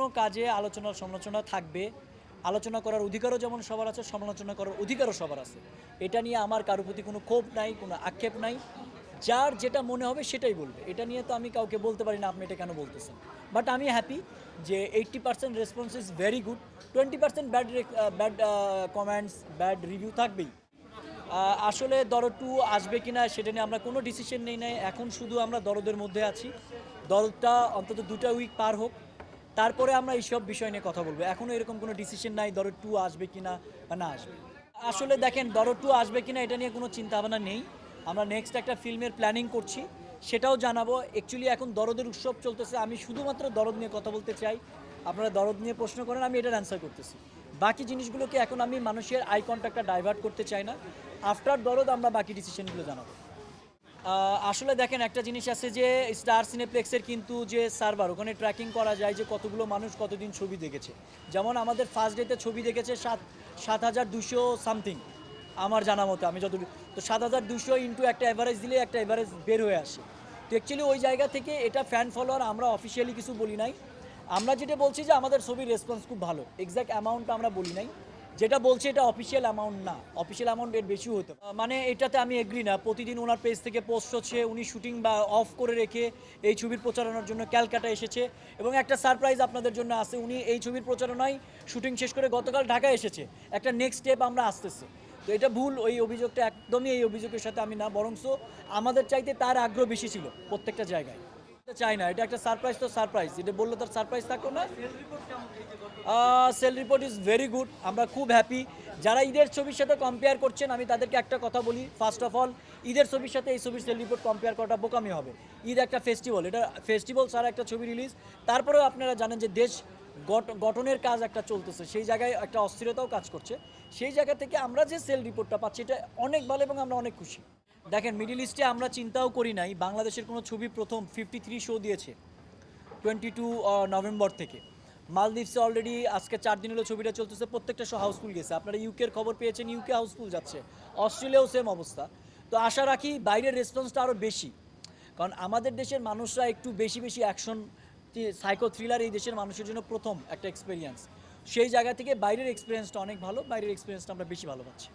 কোনো কাজে আলোচনা সমালোচনা থাকবে, আলোচনা করার অধিকারও যেমন সবার আছে, সমালোচনা করার অধিকারও সবার আছে। এটা নিয়ে আমার কারোর প্রতি কোনো ক্ষোভ নাই, কোনো আক্ষেপ নাই। যার যেটা মনে হবে সেটাই বলবে। এটা নিয়ে তো আমি কাউকে বলতে পারি না আপনি এটা কেন বলতেছেন। বাট আমি হ্যাপি যে eighty percent response is very good twenty percent bad bad comments bad review থাকবেই। আসলে দরদ টু আসবে কিনা সেটা নিয়ে আমরা কোনো ডিসিশন নেই নাই। এখন শুধু আমরা দরদের মধ্যে আছি। দরদটা অন্তত দুটা উইক পার হোক। তারপরে আমরা এইসব বিষয় নিয়ে কথা বলব। এখনও এরকম কোনো ডিসিশন নাই দরদ টু আসবে কিনা বা না আসবে। আসলে দেখেন দরদ টু আসবে কি না এটা নিয়ে কোনো চিন্তা ভাবনা নেই। আমরা নেক্সট একটা ফিল্মের প্ল্যানিং করছি, সেটাও জানাব। অ্যাকচুয়ালি এখন দরদের উৎসব চলতেছে, আমি শুধুমাত্র দরদ নিয়ে কথা বলতে চাই। আপনারা দরদ নিয়ে প্রশ্ন করেন, আমি এটার অ্যান্সার করতেছি। বাকি জিনিসগুলোকে এখন আমি মানুষের আই কন্ট্যাক্টটা ডাইভার্ট করতে চাই না। আফটার দরদ আমরা বাকি ডিসিশনগুলো জানাব। আসলে দেখেন, একটা জিনিস আছে যে স্টার সিনেপ্লেক্সের কিন্তু যে সার্ভার ওখানে ট্র্যাকিং করা যায় যে কতগুলো মানুষ কতদিন ছবি দেখেছে। যেমন আমাদের ফার্স্ট ডেতে ছবি দেখেছে সাত সাত হাজার দুশো সামথিং আমার জানা মতো, আমি যত তো সাত হাজার দুশো ইন্টু একটা অ্যাভারেজ দিলে একটা অ্যাভারেজ বের হয়ে আসে। তো অ্যাকচুয়ালি ওই জায়গা থেকে এটা ফ্যান ফলোয়ার আমরা অফিসিয়ালি কিছু বলি নাই। আমরা যেটা বলছি যে আমাদের ছবির রেসপন্স খুব ভালো এক্স্যাক্ট অ্যামাউন্টটা আমরা বলি নাই। যেটা বলছে এটা অফিসিয়াল অ্যামাউন্ট না। অফিসিয়াল অ্যামাউন্ট এর বেশি হতো মানে এটাতে আমি এগ্রি না। প্রতিদিন ওনার পেজ থেকে পোস্ট হচ্ছে, উনি শুটিং বা অফ করে রেখে এই ছবির প্রচারণার জন্য ক্যালকাটা এসেছে। এবং একটা সারপ্রাইজ আপনাদের জন্য আছে, উনি এই ছবির প্রচারণায় শুটিং শেষ করে গতকাল ঢাকায় এসেছে। একটা নেক্সট স্টেপ আমরা আসতেছি। তো এটা ভুল, ওই অভিযোগটা একদমই এই অভিযোগের সাথে আমি না, বরংস আমাদের চাইতে তার আগ্রহ বেশি ছিল প্রত্যেকটা জায়গায়। চাই না। এটা একটা সারপ্রাইজ তো সারপ্রাইজ এটা বললে তার সারপ্রাইজ থাকতো না। Sale report is very good আমরা খুব হ্যাপি যারা ঈদের ছবির সাথে কম্পেয়ার করছেন আমি তাদেরকে একটা কথা বলি। ফার্স্ট অফ অল ঈদের ছবির সাথে এই ছবির সেল রিপোর্ট কম্পেয়ার করাটা বোকামি হবে। ঈদ একটা ফেস্টিভ্যাল এটা ফেস্টিভ্যাল ছাড়া একটা ছবি রিলিজ তারপরেও আপনারা জানেন যে দেশ গঠনের কাজ একটা চলতেছে। সেই জায়গায় একটা অস্থিরতাও কাজ করছে। সেই জায়গা থেকে আমরা যে সেল রিপোর্টটা পাচ্ছি এটা অনেক ভালো এবং আমরা অনেক খুশি। দেখেন মিডিল ইস্টে আমরা চিন্তাও করি নাই, বাংলাদেশের কোনো ছবি প্রথম ফিফটি থ্রি শো দিয়েছে টোয়েন্টি টু নভেম্বর থেকে। মালদ্বীপসে অলরেডি আজকে চার দিন হলো ছবিটা চলতেছে, প্রত্যেকটা শো হাউসফুল গেছে। আপনারা ইউকের খবর পেয়েছেন ইউকে হাউসফুল যাচ্ছে। অস্ট্রেলিয়াও সেম অবস্থা। তো আশা রাখি বাইরের রেসপন্সটা আরও বেশি। কারণ আমাদের দেশের মানুষরা একটু বেশি বেশি অ্যাকশন সাইকো থ্রিলার এই দেশের মানুষের জন্য প্রথম একটা এক্সপিরিয়েন্স সেই জায়গা থেকে বাইরের এক্সপিরিয়েন্সটা অনেক ভালো, বাইরের এক্সপিরিয়েন্সটা আমরা বেশি ভালো পাচ্ছি।